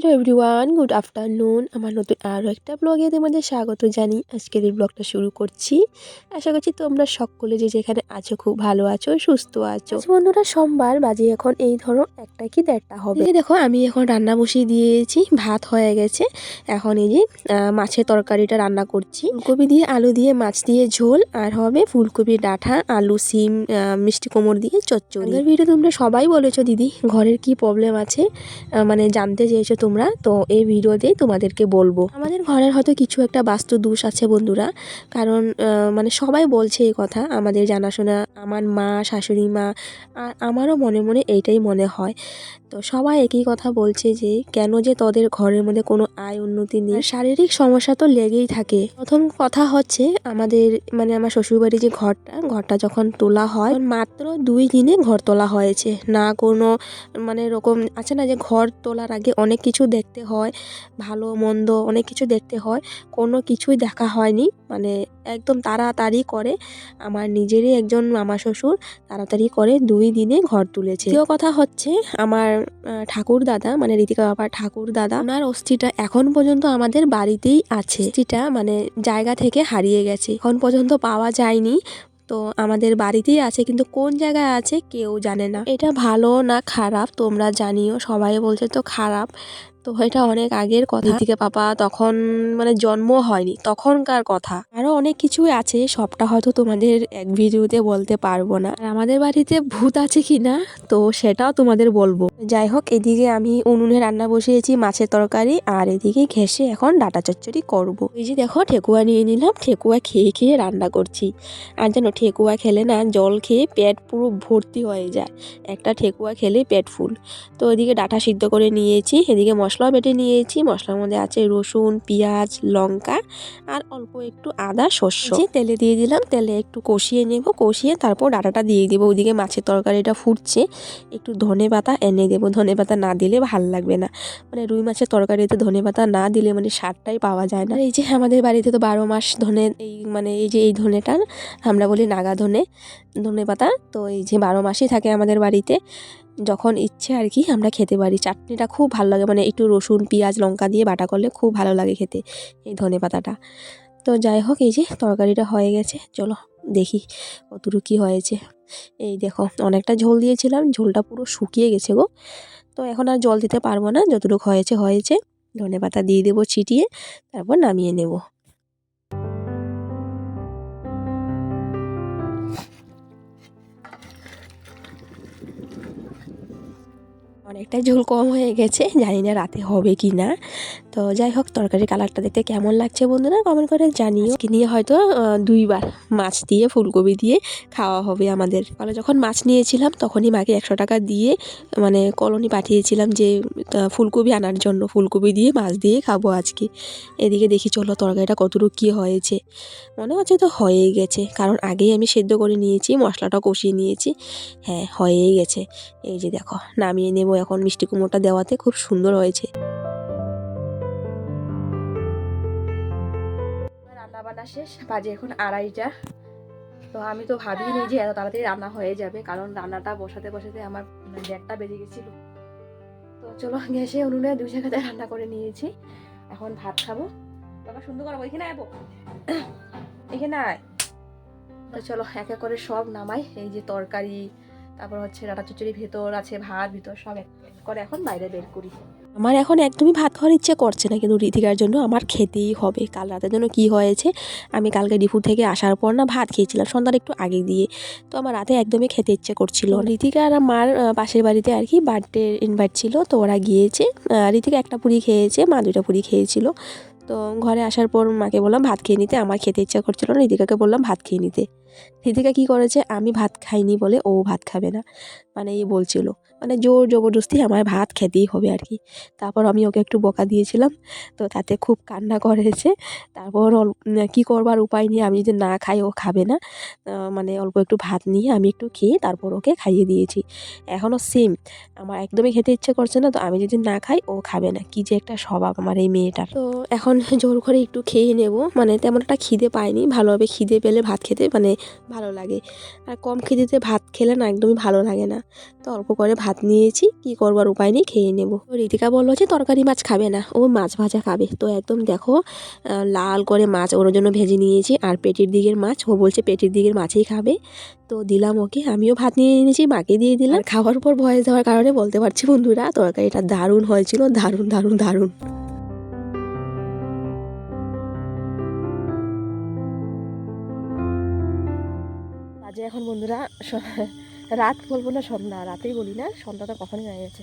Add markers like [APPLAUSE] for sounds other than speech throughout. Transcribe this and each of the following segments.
Hello everyone good afternoon আমার নতুন আরও একটা ব্লগে তোমাদের স্বাগত জানি। আজকের এই ব্লগটা শুরু করছি। আশা করছি তোমরা সকলে যে যেখানে আছো খুব ভালো আছো সুস্থ আছো। বন্ধুরা সোমবার বাজে এখন এই ধরো একটা কি দেড়টা হবে। দেখো আমি এখন রান্না বসিয়ে দিয়েছি ভাত হয়ে গেছে। এখন এই যে মাছের তরকারিটা রান্না করছি। ফুলকপি দিয়ে আলু দিয়ে মাছ দিয়ে ঝোল আর হবে ফুলকপি ডাঁটা আলু সিম মিষ্টি কোমর দিয়ে চচ্চড়ি। আগের ভিডিও তোমরা সবাই বলেছ দিদি ঘরের কি প্রবলেম আছে? মানে জানতে চেয়েছো তোমরা, তো এই ভিডিওতে তোমাদেরকে বলব। আমাদের ঘরের হয়তো কিছু একটা বাস্তু দোষ আছে বন্ধুরা, কারণ মানে সবাই বলছে এই কথা, আমাদের জানাশোনা, আমার মা, শাশুড়ি মা, আর আমারও মনে মনে এইটাই মনে হয়। তো সবাই একই কথা বলছে যে, কেন যে তোদের ঘরের মধ্যে কোনো আয় উন্নতি নেই। শারীরিক সমস্যা তো লেগেই থাকে। প্রথম কথা হচ্ছে, আমাদের মানে আমার শ্বশুরবাড়ির যে ঘরটা ঘরটা যখন তোলা হয় মাত্র দুই দিনে ঘর তোলা হয়েছে। না কোনো মানে এরকম, আছে না যে ঘর তোলার আগে অনেক কিছু দেখতে হয়, ভালো, মন্দ অনেক কিছু দেখতে হয়। কোনো কিছুই দেখা হয়নি। মানে একদম তাড়াতাড়ি করে আমার নিজেরই একজন মামা শ্বশুর তাড়াতাড়ি করে দুই দিনে ঘর তুলেছে। দ্বিতীয় কথা হচ্ছে আমার ঠাকুর দাদা মানে রীতিকা বাবার ঠাকুর দাদা, ওনার অস্থিটা এখন পর্যন্ত আমাদের বাড়িতেই আছে। অস্থিটা মানে জায়গা থেকে হারিয়ে গেছে। এখন পর্যন্ত পাওয়া যায়নি। তো আমাদের বাড়িতেই আছে, কিন্তু কোন জায়গায় আছে কেউ জানে না। এটা ভালো না খারাপ? তোমরা জানিও, সবাই বলছে তো খারাপ। তো এটা অনেক আগের কথা। থেকে পাপা তখন মানে জন্ম হয়নি, তখনকার কথা। আরও অনেক কিছুই আছে, সবটা হয়তো তোমাদের এক ভিডিওতে বলতে পারব না। আর আমাদের বাড়িতে ভূত আছে কি না তো সেটাও তোমাদের বলব। যাই হোক, এদিকে আমি উনুনে রান্না বসিয়েছি মাছের তরকারি, আর এদিকে ঘেসে এখন ডাটা চচ্চড়ি করব। এই যে দেখো, ঠেকুয়া নিয়ে নিলাম, ঠেকুয়া খেয়ে খেয়ে রান্না করছি। আর যেন ঠেকুয়া খেলে না জল খেয়ে পেট পুরো ভর্তি হয়ে যায়। একটা ঠেকুয়া খেলে পেট ফুল। তো এদিকে ডাঁটা সিদ্ধ করে নিয়েছি, এদিকে মশলা বেটে নিয়েছি। মশলার মধ্যে আছে রসুন, পেঁয়াজ, লঙ্কা আর অল্প একটু আদা, শস্য। তেলে দিয়ে দিলাম, তেলে একটু কষিয়ে নেব। কষিয়ে তারপর ডাঁটাটা দিয়ে দেবো। ওইদিকে মাছের তরকারিটা ফুটছে। একটু ধনে পাতা এনে দেবো। ধনে পাতা না দিলে ভালো লাগবে না। মানে রুই মাছের তরকারিতে ধনে পাতা না দিলে মানে স্বাদটাই পাওয়া যায় না। এই যে আমাদের বাড়িতে তো বারো মাস ধনে এই মানে এই যে এই ধনেটা, আমরা বলি নাগা ধনে ধনে পাতা। তো এই যে বারো মাসই থাকে আমাদের বাড়িতে। যখন ইচ্ছে আর কি আমরা খেতে পারি। চাটনিটা খুব ভালো লাগে মানে একটু রসুন, পেঁয়াজ, লঙ্কা দিয়ে বাটা করলে খুব ভালো লাগে খেতে, এই ধনে পাতাটা। তো যাই হোক, এই যে তরকারিটা হয়ে গেছে, চলো দেখি কতটুকু কী হয়েছে। এই দেখো, অনেকটা ঝোল দিয়েছিলাম, ঝোলটা পুরো শুকিয়ে গেছে গো। তো এখন আর জল দিতে পারব না, যতটুকু হয়েছে হয়েছে। ধনে পাতা দিয়ে দেবো, ছিটিয়ে, তারপর নামিয়ে নেব। অনেকটা ঝোল কম হয়ে গেছে, জানি না রাতে হবে কি না। তো যাই হোক, তরকারির কালারটা দেখতে কেমন লাগছে বন্ধুরা কমেন্ট করে জানিও। নিয়ে হয়তো দুইবার মাছ দিয়ে, ফুলকপি দিয়ে খাওয়া হবে আমাদের। ফলে যখন মাছ নিয়েছিলাম, তখনই মাকে একশো টাকা দিয়ে মানে কলোনি পাঠিয়েছিলাম যে ফুলকপি আনার জন্য, ফুলকপি দিয়ে মাছ দিয়ে খাব আজকে। এদিকে দেখি, চলো তরকারিটা কতটুকু কী হয়েছে। মনে হচ্ছে তো হয়েই গেছে, কারণ আগেই আমি সেদ্ধ করে নিয়েছি মশলাটা কষিয়ে নিয়েছি। হ্যাঁ হয়েই গেছে। এই যে দেখো, নামিয়ে নেব এখন মিষ্টি কুমড়োটা দেওয়াতে খুব সুন্দর হয়েছে। রান্না শেষ, বাজে এখন আড়াইটা। তো আমি তো ভাবিনি যে এত তাড়াতাড়ি রান্না হয়ে যাবে, কারণ রান্নাটা বসাতে বসাতে আমার মানে দেড়টা বেজে গেছিল। তো চলো, গ্যাসে উনুনে দুই জায়গাতে রান্না করে নিয়েছি। এখন ভাত খাব। বাবা, সুন্দর করব এখানে আইবো এখানে আয়। তো চলো, এক এক করে সব নামাই। এই যে তরকারি তারপর হচ্ছে ডাটা চচ্চড়ি ভেতর আছে ভাত, ভিতর সব এক করে এখন বাইরে বের করি। আমার এখন একদমই ভাত খাওয়ার ইচ্ছে করছে না, কিন্তু ঋতিকার জন্য আমার খেতেই হবে। কাল রাতের জন্য কি হয়েছে, আমি কালকে ডিপুর থেকে আসার পর না ভাত খেয়েছিলাম, সন্ধ্যার একটু আগে দিয়ে। তো আমার রাতে একদমই খেতে ইচ্ছে করছিল ঋতিকা আর মার পাশের বাড়িতে আর কি বার্থডে ইনভাইট ছিল, তো ওরা গিয়েছে। ঋতিকা একটা পুরি খেয়েছে, মা দুটা পুরি খেয়েছিল। তো ঘরে আসার পর মাকে বললাম, ভাত খেয়ে নিতে। আমার খেতে ইচ্ছা করছিল না ঋতিকাকে বললাম, ভাত খেয়ে নিতে। ঋতিকা কী করেছে, আমি ভাত খাইনি বলে ও ভাত খাবে না। মানে এই বলছিল। মানে জোর জবরদস্তি আমার ভাত খেতেই হবে আর কি। তারপর আমি ওকে একটু বকা দিয়েছিলাম, তো তাতে খুব কান্না করেছে তারপর কী করবার উপায় নিয়ে আমি যদি না খাই ও খাবে না। মানে অল্প একটু ভাত নিয়ে আমি একটু খেয়ে তারপর ওকে খাইয়ে দিয়েছি। এখনও সেম আমার একদমই খেতে ইচ্ছে করছে না, তো আমি যদি না খাই ও খাবে না। কি যে একটা স্বভাব আমার এই মেয়েটার। তো এখন জোর করে একটু খেয়ে নেব মানে তেমন একটা খিদে পায়নি ভালোভাবে খিদে পেলে ভাত খেতে মানে ভালো লাগে। আর কম খিদেতে ভাত খেলে না একদমই ভালো লাগে না। তো অল্প করে ভাত ভাত নিয়েছি, কি করবার উপায় নেই, খেয়ে নেব। রিতিকা বলল যে, তরকারি মাছ খাবে না, ও মাছ ভাজা খাবে। তো একদম দেখো লাল করে মাছ ওর জন্য ভেজে নিয়েছি আর পেটির দিকের মাছ, ও বলছে পেটির দিকের মাছই খাবে। তো দিলাম ওকে, আমিও ভাত নিয়ে এনেছি, মাকে দিয়ে দিলাম। খাওয়ার পর ভয়েস দেওয়ার কারণে বলতে পারছি বন্ধুরা, তরকারিটা দারুণ হয়েছিল, দারুণ দারুণ দারুণ। এখন বন্ধুরা রাত বলব না, সন্ধ্যা। রাতেই বলি না, সন্ধ্যাটা কখনই হয়ে গেছে।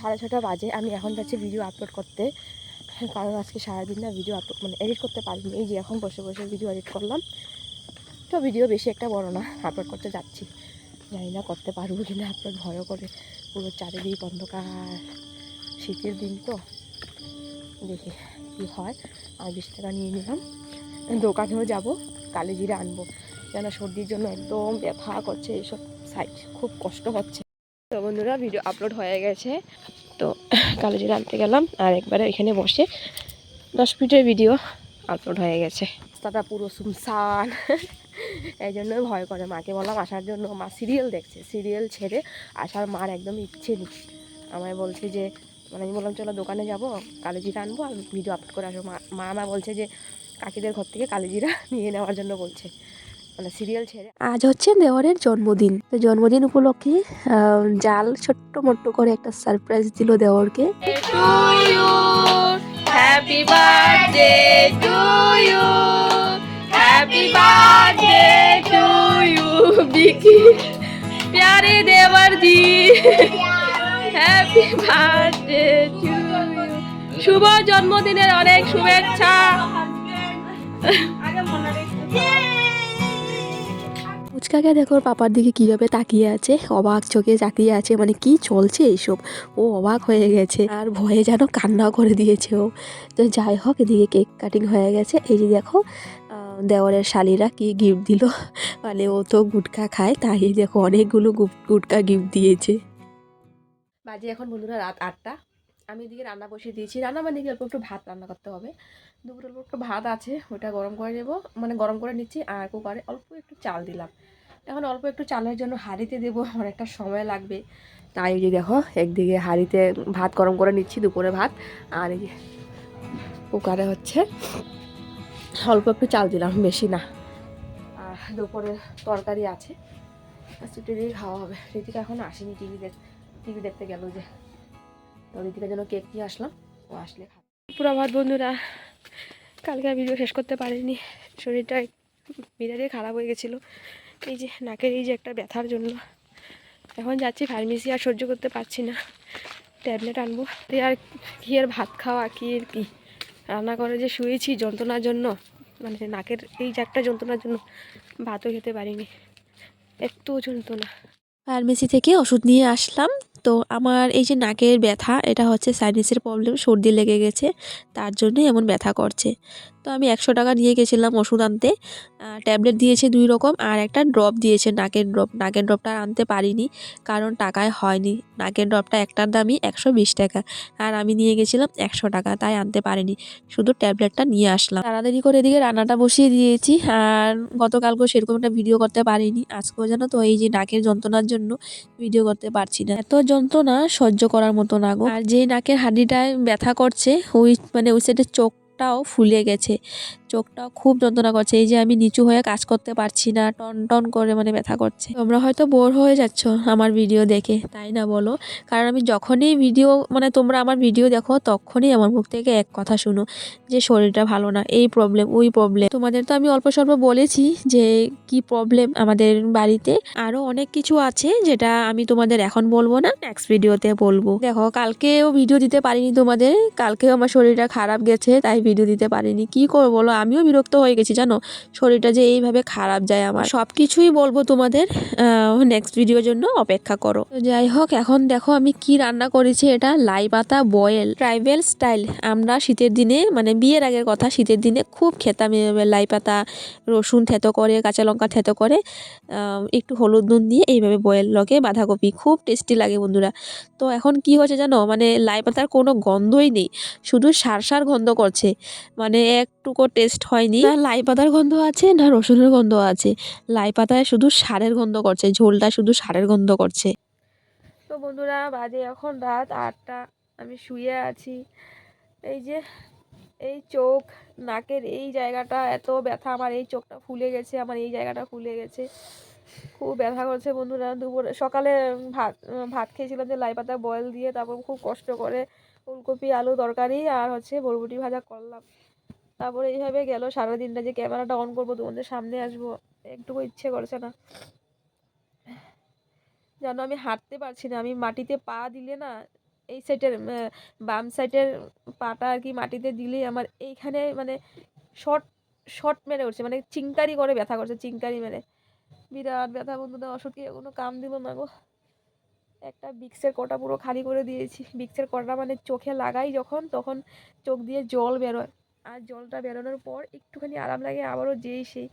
সাড়ে ছটা বাজে, আমি এখন যাচ্ছি ভিডিও আপলোড করতে। কারণ আজকে সারাদিন না ভিডিও আপলোড মানে এডিট করতে পারিনি। এই যে এখন বসে বসে ভিডিও এডিট করলাম। তো ভিডিও বেশি একটা বড় না আপলোড করতে যাচ্ছি। জানি না করতে পারব কি না আপলোড ভয়ও করে। পুরো চারিদিক অন্ধকার, শীতের দিন তো। দেখি কী হয়। আর বিশ টাকা নিয়ে নিলাম। দোকানেও যাব কালি জিরে আনব। যেন সর্দির জন্য একদম ব্যথা করছে এইসব। সাইড খুব কষ্ট হচ্ছে। তো বন্ধুরা ভিডিও আপলোড হয়ে গেছে। তো [CLEARS THROAT] কালো জিরে আনতে গেলাম, আর একবারে এখানে বসে দশ মিনিটের ভিডিও আপলোড হয়ে গেছে। রাস্তাটা পুরো শুনশান [LAUGHS] এই জন্য ভয় করে। মাকে বললাম, আসার জন্য মা সিরিয়াল দেখছে। সিরিয়াল ছেড়ে আসার মার একদম ইচ্ছে নেই। আমায় বলছে যে মানে আমি বললাম, চলো দোকানে যাব, কালো জিরা আনব আর ভিডিও আপলোড করে আসব। মা মা বলছে যে, কাকিদের ঘর থেকে কালো জিরা নিয়ে নেওয়ার জন্য বলছে। মানে সিরিয়াল আজ হচ্ছে দেওয়ারের জন্মদিন। তো জন্মদিন উপলক্ষে জাল ছোট্ট মোট্ট করে একটা সারপ্রাইজ দিল দেওয়ারকে। Happy birthday you happy birthday you Vicky প্যারে দেওয়ার জি হ্যাপি বার্থডে শুভ জন্মদিনের অনেক শুভেচ্ছা ফুচকাকে দেখো ওর পাপার দিকে কীভাবে তাকিয়ে আছে অবাক চোখে তাকিয়ে আছে মানে কি চলছে এইসব? ও অবাক হয়ে গেছে আর ভয়ে যেন কান্নাও করে দিয়েছে ও। তো যাই হোক এদিকে কেক কাটিং হয়ে গেছে এই যে দেখো আহ, দেওয়ারের শালিরা কি গিফট দিল। মানে ও তো গুটখা খায় তাই দেখো অনেকগুলো গুটখা গিফট দিয়েছে। বাজে এখন বন্ধুরা রাত আটটা। আমি এদিকে রান্না বসিয়ে দিয়েছি। রান্না মানে কি অল্প একটু ভাত রান্না করতে হবে। দুপুর অল্প একটু ভাত আছে, ওটা গরম করে নেব। মানে গরম করে নিচ্ছি আর কুকারে অল্প একটু চাল দিলাম। এখন অল্প একটু চালের জন্য হাঁড়িতে দেবো অনেকটা সময় লাগবে। তাই যে দেখো, একদিকে হাঁড়িতে ভাত গরম করে নিচ্ছি, দুপুরে ভাত। আর এই যে কুকারে হচ্ছে অল্প একটু চাল দিলাম, বেশি না। আর দুপুরে তরকারি আছে। ছুটি দিয়ে খাওয়া হবে। ঋতিকা এখন আসেনি টিভি দেখ, টিভি দেখতে গেল যে। তো ঋতিকার জন্য কেক নিয়ে আসলাম। ও আসলে পুরো আমার বন্ধুরা কালকে আর ভিডিও শেষ করতে পারিনি। শরীরটা বিরাটই খারাপ হয়ে গেছিল। এই যে নাকের এই যে একটা ব্যথার জন্য। এখন যাচ্ছি ফার্মেসি আর সহ্য করতে পারছি না। ট্যাবলেট আনব। তো আর কি আর ভাত খাওয়া কি আর কি? রান্না করে যে শুয়েছি যন্ত্রণার জন্য মানে নাকের এই যে একটা যন্ত্রণার জন্য ভাতও খেতে পারিনি। একটু যন্ত্রণা। ফার্মেসি থেকে ওষুধ নিয়ে আসলাম। তো আমার এই যে নাকের ব্যথা, এটা হচ্ছে সাইনাসের প্রবলেম সর্দি লেগে গেছে, তার জন্যই এমন ব্যথা করছে। তো আমি একশো টাকা নিয়ে গেছিলাম ওষুধ আনতে। ট্যাবলেট দিয়েছে দুই রকম আর একটা ড্রপ দিয়েছে নাকের ড্রপ। নাকের ড্রপটা আনতে পারিনি কারণ টাকায় হয়নি। নাকের ড্রপটা একটার দামই একশো বিশ টাকা আর আমি নিয়ে গেছিলাম একশো টাকা তাই আনতে পারিনি। শুধু ট্যাবলেটটা নিয়ে আসলাম। তাড়াতাড়ি করে এদিকে রান্নাটা বসিয়ে দিয়েছি আর গতকালকেও সেরকম একটা ভিডিও করতে পারিনি। আজকেও জানো তো এই যে নাকের যন্ত্রণার জন্য ভিডিও করতে পারছি না। এত যন্ত্রণা সহ্য করার মতো না গো। আর যে নাকের হাড্ডিটায় ব্যথা করছে, ওই মানে ওই সাইডের চোখটাও ফুলে গেছে। চোখটাও খুব যন্ত্রণা করছে। এই যে আমি নিচু হয়ে কাজ করতে পারছি না, টন টন করে মানে ব্যথা করছে। তোমরা হয়তো বোর হয়ে যাচ্ছ আমার ভিডিও দেখে, তাই না বলো? কারণ আমি যখনই ভিডিও মানে তোমরা আমার ভিডিও দেখো, তখনই আমার মুখ থেকে এক কথা শুনো যে শরীরটা ভালো না, এই প্রবলেম ওই প্রবলেম তোমাদের তো আমি অল্প স্বল্প বলেছি যে কি প্রবলেম আমাদের বাড়িতে। আরও অনেক কিছু আছে যেটা আমি তোমাদের এখন বলব না নেক্সট ভিডিওতে বলব। দেখো, কালকেও ভিডিও দিতে পারিনি তোমাদের, কালকেও আমার শরীরটা খারাপ গেছে, তাই ভিডিও দিতে পারিনি। কি করব বলো? আমিও বিরক্ত হয়ে গেছি, জানো? শরীরটা যে এইভাবে খারাপ যায় আমার। সব কিছুই বলব তোমাদের নেক্সট ভিডিওর জন্য অপেক্ষা করো। যাই হোক, এখন দেখো আমি কি রান্না করেছি। এটা লাই পাতা বয়েল। Tribal style. আমরা শীতের দিনে মানে বিয়ের আগের কথা, শীতের দিনে খুব খেতাম লাই পাতা রসুন থেতো করে, কাঁচা লঙ্কা থেতো করে একটু হলুদ নুন দিয়ে এইভাবে বয়েল লগে বাঁধাকপি। খুব টেস্টি লাগে বন্ধুরা। তো এখন কি হচ্ছে জানো? মানে লাই পাতার কোনো গন্ধই নেই। শুধু সার সার গন্ধ করছে। মানে একটুকু টেস্ট হয়নি। না লাই পাতার গন্ধ আছে না রসুনের গন্ধ আছে? লাই পাতায় শুধু সারের গন্ধ করছে ঝোলটা শুধু সারের গন্ধ করছে। তো বন্ধুরা বাজে এখন রাত আটটা আমি শুয়ে আছি। এই যে এই চোখ নাকের এই জায়গাটা এত ব্যথা আমার এই চোখটা ফুলে গেছে আমার এই জায়গাটা ফুলে গেছে। খুব ব্যথা করছে বন্ধুরা দুপুরে সকালে ভাত ভাত খেয়েছিলাম যে লাই পাতা বয়েল দিয়ে তারপর খুব কষ্ট করে ফুলকপি, আলু তরকারি আর হচ্ছে বরবটি ভাজা করলাম। তারপরে এইভাবে গেল, সারাদিনটা যে ক্যামেরাটা অন করব, তোমাদের সামনে আসব, একটুকু ইচ্ছে করছে না। জানো আমি হাঁটতে পারছি না, আমি মাটিতে পা দিলে না, এই সাইডের বাম সাইডের পাটা আর কি মাটিতে দিলেই আমার এইখানে মানে শর্ট শর্ট মেরে উঠছে মানে চিংকারি করে ব্যথা করছে, চিংকারি মেরে। বিরাট ব্যথা বন্ধুদের খেয়ে কোনো কাম দিল না গো। একটা বিক্সের কটা পুরো খালি করে দিয়েছি। বিক্সের কটা মানে চোখে লাগাই যখন তখন চোখ দিয়ে জল বেরোয়। আর জলটা বেরোনোর পর একটুখানি আরাম লাগে আবারও যেই সেই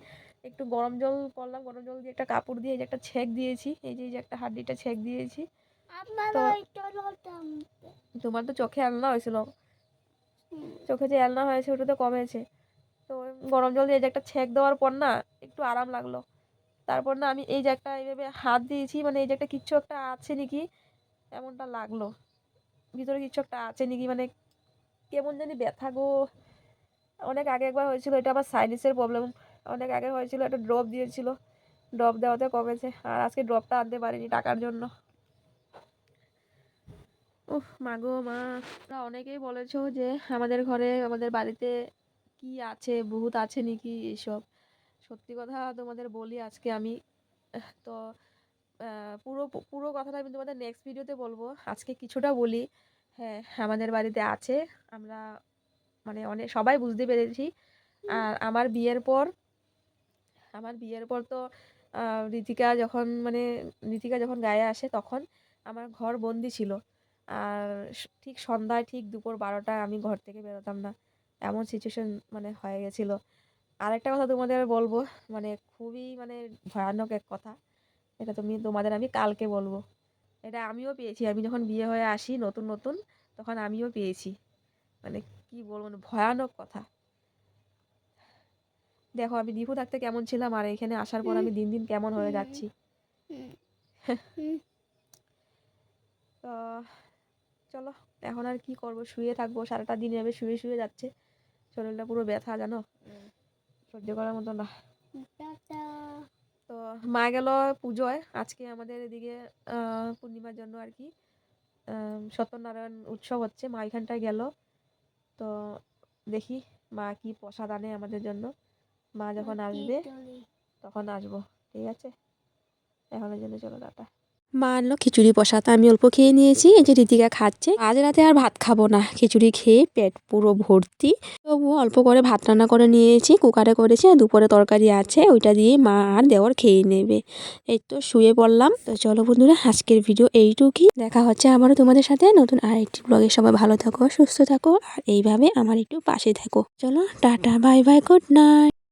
একটু গরম জল করলাম গরম জল দিয়ে একটা কাপড় দিয়ে এই যে একটা ছেঁক দিয়েছি এই যে একটা হাড্ডিটা ছেঁক দিয়েছি। তোমার তো চোখে আলনা হয়েছিল। চোখে যে আলনা হয়েছে ওটা তো কমেছে। তো গরম জল দিয়ে যে একটা ছেঁক দেওয়ার পর না একটু আরাম লাগল। তারপর না আমি এই যে একটা এইভাবে হাত দিয়েছি মানে এই যে একটা কিচ্ছু একটা আছে নাকি, এমনটা লাগল। ভিতরে কিচ্ছু একটা আছে নাকি মানে কেমন জানি ব্যথা গো। অনেক আগে একবার হয়েছিল, এটা আবার সাইনিসের প্রবলেম অনেক আগে হয়েছিল, একটা ড্রপ দিয়েছিল। ড্রপ দেওয়াতে কমেছে আর আজকে ড্রপটা আনতে পারিনি টাকার জন্য। উফ মা গো মা অনেকেই বলেছ যে আমাদের ঘরে, আমাদের বাড়িতে কি আছে, ভূত আছে নাকি এসব সত্যি কথা তোমাদের বলি, আজকে আমি তো পুরো পুরো কথাটা আমি তোমাদের নেক্সট ভিডিওতে বলব। আজকে কিছুটা বলি হ্যাঁ আমাদের বাড়িতে আছে, আমরা মানে অনেক, সবাই বুঝতে পেরেছি। আর আমার বিয়ের পর, আমার বিয়ের পর তো ঋতিকা যখন মানে ঋতিকা যখন গায়ে আসে তখন আমার ঘর বন্দি ছিল। আর ঠিক সন্ধ্যায় ঠিক দুপুর বারোটায় আমি ঘর থেকে বেরোতাম না। এমন সিচুয়েশন মানে হয়ে গেছিল। আরেকটা কথা তোমাদের বলব মানে খুবই মানে ভয়ানক এক কথা এটা তুমি তোমাদের আমি কালকে বলব। এটা আমিও পেয়েছি আমি যখন বিয়ে হয়ে আসি নতুন নতুন তখন আমিও পেয়েছি। মানে কি বলব মানে ভয়ানক কথা। দেখো আমি দীপু থাকতে কেমন ছিলাম আর এখানে আসার পর আমি দিন দিন কেমন হয়ে যাচ্ছি। [LAUGHS] তো চলো এখন আর কি করব? শুয়ে থাকব সারাটা দিন এভাবে শুয়ে শুয়ে যাচ্ছে। শরীরটা পুরো ব্যথা জানো? সহ্য করার মতো না। তো মা গেল পুজোয়। আজকে আমাদের এদিকে পূর্ণিমার জন্য আর কি। সত্যনারায়ণ উৎসব হচ্ছে মা এখানটায় গেল। তো দেখি মা কি প্রসাদ আনে আমাদের জন্য। মা যখন আসবে তখন আসব ঠিক আছে? এখনের জন্য চলো টাটা। মা আনলো খিচুড়ি প্রসাদ আমি অল্প খেয়ে নিয়েছি, এই যে রীতিকা খাচ্ছে। আজ রাতে আর ভাত খাব না, খিচুড়ি খেয়ে পেট পুরো ভর্তি। তবু অল্প করে ভাত রান্না করে নিয়েছি, কুকারে করেছি আর দুপুরে তরকারি আছে, ওইটা দিয়ে মা আর দেওয়ার খেয়ে নেবে। এই তো শুয়ে পড়লাম। তো চলো বন্ধুরা, আজকের ভিডিও এইটুকুই। দেখা হচ্ছে আমারও তোমাদের সাথে নতুন আরেকটি ব্লগে সবাই ভালো থাকো, সুস্থ থাকো, আর এইভাবে আমার একটু পাশে থাকো। চলো, tata bye bye good night